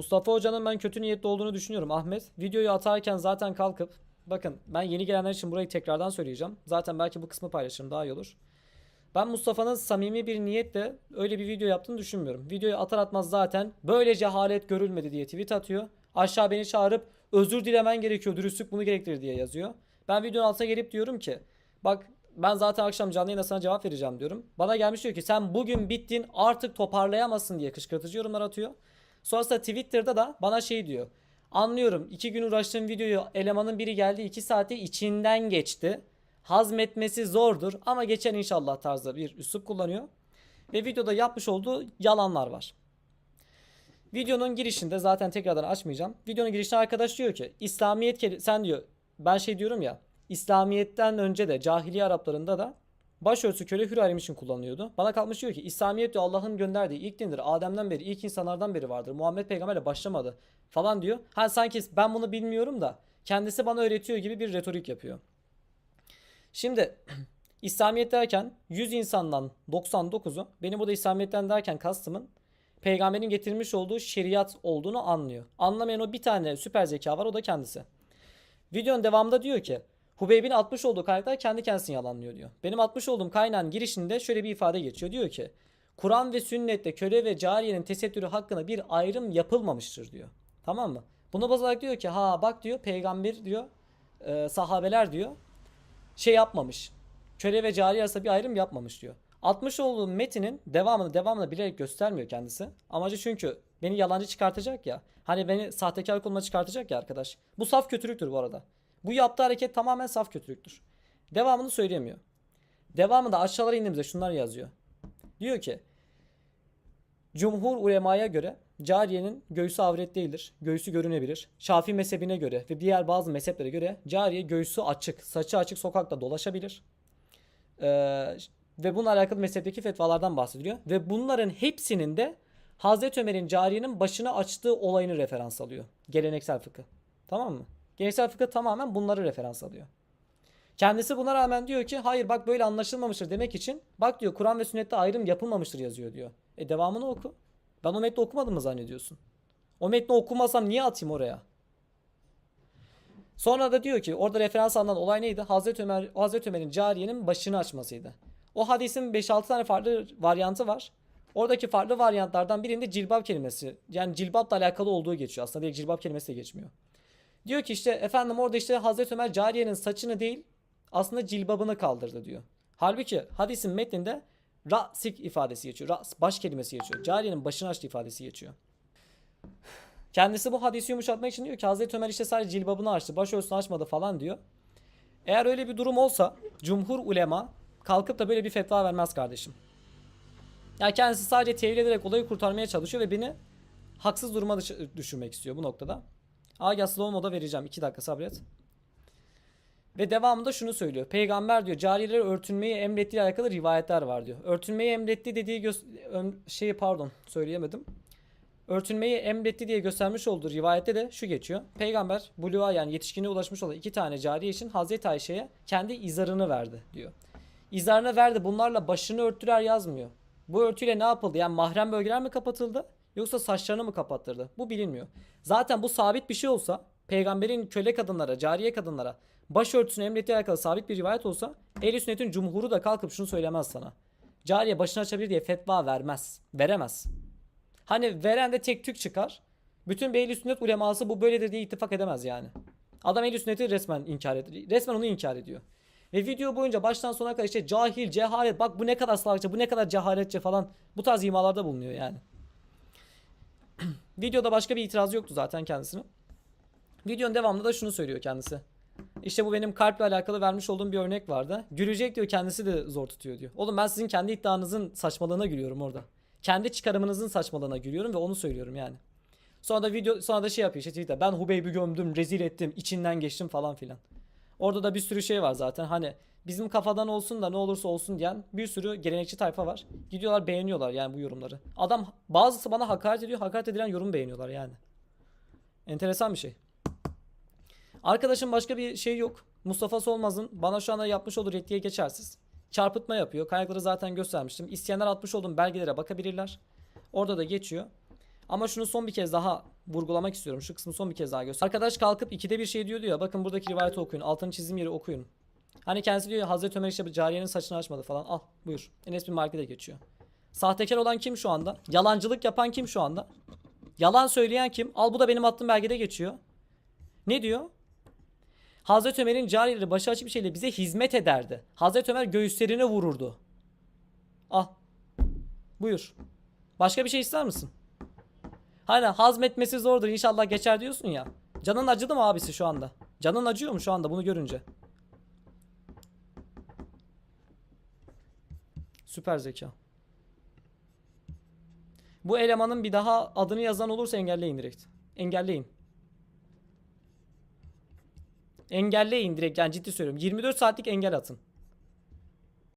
Mustafa Hoca'nın ben kötü niyetli olduğunu düşünüyorum Ahmet. Videoyu atarken zaten kalkıp bakın ben yeni gelenler için burayı tekrardan söyleyeceğim. Zaten belki bu kısmı paylaşırım daha iyi olur. Ben Mustafa'nın samimi bir niyetle öyle bir video yaptığını düşünmüyorum. Videoyu atar atmaz zaten böyle cehalet görülmedi diye tweet atıyor. Aşağı beni çağırıp özür dilemen gerekiyor dürüstlük bunu gerektirir diye yazıyor. Ben videonun altına gelip diyorum ki bak ben zaten akşam canlı yayında sana cevap vereceğim diyorum. Bana gelmiş diyor ki sen bugün bittin artık toparlayamazsın diye kışkırtıcı yorumlar atıyor. Sonrasında Twitter'da da bana şey diyor. Anlıyorum iki gün uğraştığım videoyu elemanın biri geldi iki saati içinden geçti. Hazmetmesi zordur ama geçer inşallah tarzda bir üslup kullanıyor. Ve videoda yapmış olduğu yalanlar var. Videonun girişinde zaten tekrardan açmayacağım. Videonun girişinde arkadaş diyor ki İslamiyet sen diyor ben şey diyorum ya İslamiyet'ten önce de cahiliye Araplarında da başörtüsü köle hür için kullanılıyordu. Bana kalkmış diyor ki İslamiyet diyor Allah'ın gönderdiği ilk dindir. Adem'den beri ilk insanlardan beri vardır. Muhammed peygamberle başlamadı falan diyor. Ha sanki ben bunu bilmiyorum da kendisi bana öğretiyor gibi bir retorik yapıyor. Şimdi İslamiyet derken 100 insandan 99'u benim burada İslamiyet'ten derken kastımın peygamberin getirmiş olduğu şeriat olduğunu anlıyor. Anlamayan o bir tane süper zeka var o da kendisi. Videonun devamında diyor ki Hubeyb'in atmış olduğu kaynaklar kendi kendisini yalanlıyor diyor. Benim atmış olduğum kaynağın girişinde şöyle bir ifade geçiyor. Diyor ki Kur'an ve sünnette köle ve cariyenin tesettürü hakkında bir ayrım yapılmamıştır diyor. Tamam mı? Buna baz olarak diyor ki ha bak diyor peygamber diyor e, sahabeler diyor şey yapmamış. Köle ve cariye arasında bir ayrım yapmamış diyor. Atmış olduğum metinin devamını devamını bilerek göstermiyor kendisi. Amacı çünkü beni yalancı çıkartacak ya. Hani beni sahtekar konuma çıkartacak ya arkadaş. Bu saf kötülüktür bu arada. Bu yaptığı hareket tamamen saf kötülüktür. Devamını söyleyemiyor. Devamında aşağılara indiğimizde şunlar yazıyor. Diyor ki Cumhur ulemaya göre cariyenin göğsü avret değildir. Göğsü görünebilir. Şafii mezhebine göre ve diğer bazı mezheplere göre cariye göğsü açık, saçı açık sokakta dolaşabilir. Ee, ve bununla alakalı mezhepteki fetvalardan bahsediliyor. Ve bunların hepsinin de Hazreti Ömer'in cariyenin başını açtığı olayını referans alıyor. Geleneksel fıkıh. Tamam mı? Geleneksel fıkıh tamamen bunları referans alıyor. Kendisi buna rağmen diyor ki hayır bak böyle anlaşılmamıştır demek için bak diyor Kur'an ve sünnette ayrım yapılmamıştır yazıyor diyor. E devamını oku. Ben o metni okumadım mı zannediyorsun? O metni okumasam niye atayım oraya? Sonra da diyor ki orada referans alınan olay neydi? Hazreti Ömer Hazreti Ömer'in cariyenin başını açmasıydı. O hadisin 5-6 tane farklı varyantı var. Oradaki farklı varyantlardan birinde cilbap kelimesi yani cilbapla alakalı olduğu geçiyor. Aslında direkt cilbap kelimesi de geçmiyor. Diyor ki işte efendim orada işte Hazreti Ömer cariyenin saçını değil aslında cilbabını kaldırdı diyor. Halbuki hadisin metninde ra'sik ifadesi geçiyor. Ra's baş kelimesi geçiyor. Cariyenin başını açtı ifadesi geçiyor. Kendisi bu hadisi yumuşatmak için diyor ki Hazreti Ömer işte sadece cilbabını açtı. Başörtüsünü açmadı falan diyor. Eğer öyle bir durum olsa cumhur ulema kalkıp da böyle bir fetva vermez kardeşim. Yani kendisi sadece tevil ederek olayı kurtarmaya çalışıyor ve beni haksız duruma düş- düşürmek istiyor bu noktada. Agah slow moda vereceğim. 2 dakika sabret. Ve devamında şunu söylüyor. Peygamber diyor cariyelere örtünmeyi emrettiği alakalı rivayetler var diyor. Örtünmeyi emretti dediği şeyi pardon söyleyemedim. Örtünmeyi emretti diye göstermiş olduğu rivayette de şu geçiyor. Peygamber buluğa yani yetişkinliğe ulaşmış olan iki tane cariye için Hazreti Ayşe'ye kendi izarını verdi diyor. İzarını verdi bunlarla başını örttüler yazmıyor. Bu örtüyle ne yapıldı? Yani mahrem bölgeler mi kapatıldı? Yoksa saçlarını mı kapattırdı? Bu bilinmiyor. Zaten bu sabit bir şey olsa peygamberin köle kadınlara, cariye kadınlara başörtüsünü emrettiği alakalı sabit bir rivayet olsa ehl sünnetin cumhuru da kalkıp şunu söylemez sana. Cariye başını açabilir diye fetva vermez. Veremez. Hani veren de tek tük çıkar. Bütün bir ehl sünnet uleması bu böyledir diye ittifak edemez yani. Adam ehl sünneti resmen inkar ediyor. Resmen onu inkar ediyor. Ve video boyunca baştan sona kadar işte cahil, cehalet, bak bu ne kadar salakça, bu ne kadar cehaletçe falan bu tarz imalarda bulunuyor yani. Videoda başka bir itirazı yoktu zaten kendisinin. Videonun devamında da şunu söylüyor kendisi. İşte bu benim kalple alakalı vermiş olduğum bir örnek vardı. Gülecek diyor kendisi de zor tutuyor diyor. Oğlum ben sizin kendi iddianızın saçmalığına gülüyorum orada. Kendi çıkarımınızın saçmalığına gülüyorum ve onu söylüyorum yani. Sonra da video sonra da şey yapıyor işte. Ben Hubeyb'i gömdüm, rezil ettim, içinden geçtim falan filan. Orada da bir sürü şey var zaten. Hani bizim kafadan olsun da ne olursa olsun diyen bir sürü gelenekçi tayfa var. Gidiyorlar beğeniyorlar yani bu yorumları. Adam bazısı bana hakaret ediyor. Hakaret edilen yorum beğeniyorlar yani. Enteresan bir şey. Arkadaşım başka bir şey yok. Mustafa Solmaz'ın bana şu anda yapmış olduğu reddiye geçersiz. Çarpıtma yapıyor. Kaynakları zaten göstermiştim. İsteyenler atmış olduğum belgelere bakabilirler. Orada da geçiyor. Ama şunu son bir kez daha vurgulamak istiyorum. Şu kısmı son bir kez daha göster. Arkadaş kalkıp ikide bir şey diyor diyor. Bakın buradaki rivayeti okuyun. Altını çizdiğim yeri okuyun. Hani kendisi diyor ya Hazreti Ömer işte cariyenin saçını açmadı falan. Al buyur. Enes bin Malik'e de geçiyor. Sahtekar olan kim şu anda? Yalancılık yapan kim şu anda? Yalan söyleyen kim? Al bu da benim attığım belgede geçiyor. Ne diyor? Hazreti Ömer'in cariyeleri başı açık bir şeyle bize hizmet ederdi. Hazreti Ömer göğüslerine vururdu. Al. Buyur. Başka bir şey ister misin? Hani hazmetmesi zordur inşallah geçer diyorsun ya. Canın acıdı mı abisi şu anda? Canın acıyor mu şu anda bunu görünce? Süper zeka. Bu elemanın bir daha adını yazan olursa engelleyin direkt. Engelleyin. Engelleyin direkt yani ciddi söylüyorum. 24 saatlik engel atın.